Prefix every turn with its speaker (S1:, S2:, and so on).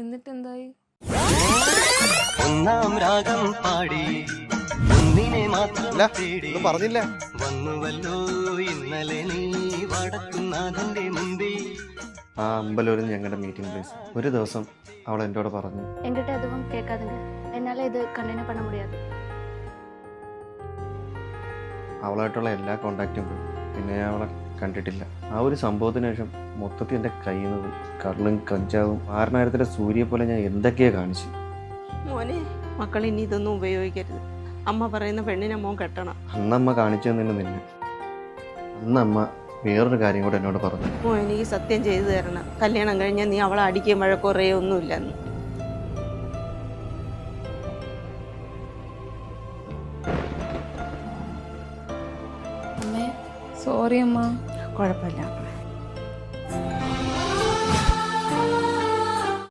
S1: എന്നിട്ടെന്തായി?
S2: ഒന്നാം രാഗം പാടി. ഒന്നിനെ മാത്രം തേടി
S3: പറഞ്ഞില്ല.
S2: വന്നുവല്ലോ ഇന്നലെ നീ വടക്കുന്നതിന്റെ മുമ്പിൽ.
S3: ആ അമ്പലൂരിൽ ഞങ്ങളുടെ മീറ്റിംഗ് പ്ലേസ് ഒരു ദിവസം അവൾ എന്നോട് പറഞ്ഞു.
S4: എന്നിട്ട് അതും കേൾക്കാതെ എന്നാലേ ഇത് കണ്ടിന്യൂ പണ മുടിയാതെ
S3: അവളായിട്ടുള്ള എല്ലാ കോണ്ടാക്റ്റും പോയി. പിന്നെ ഞാൻ അവളെ കണ്ടിട്ടില്ല. ആ ഒരു സംഭവത്തിന് ശേഷം മൊത്തത്തിൽ എന്റെ കയ്യിൽ നിന്ന് കള്ളും കഞ്ചാവും ആറിനായിരത്തിലെ സൂര്യ പോലെ ഞാൻ എന്തൊക്കെയാ കാണിച്ചു
S5: മോനെ മക്കൾ ഇനി ഇതൊന്നും ഉപയോഗിക്കരുത്. അമ്മ പറയുന്ന പെണ്ണിനെ മോൻ കെട്ടണം.
S3: അന്നമ്മ കാണിച്ചു തന്നെ നിന്നെ. അന്നമ്മ വേറൊരു കാര്യം കൂടെ എന്നോട് പറഞ്ഞു.
S5: മോൻ എനിക്ക് സത്യം ചെയ്തു തരണം. കല്യാണം കഴിഞ്ഞാൽ നീ അവളെ അടിക്കുകയും വഴക്കുറയോ ഒന്നുമില്ലെന്ന്.
S1: സോറി അമ്മ.
S5: കുഴപ്പമില്ല.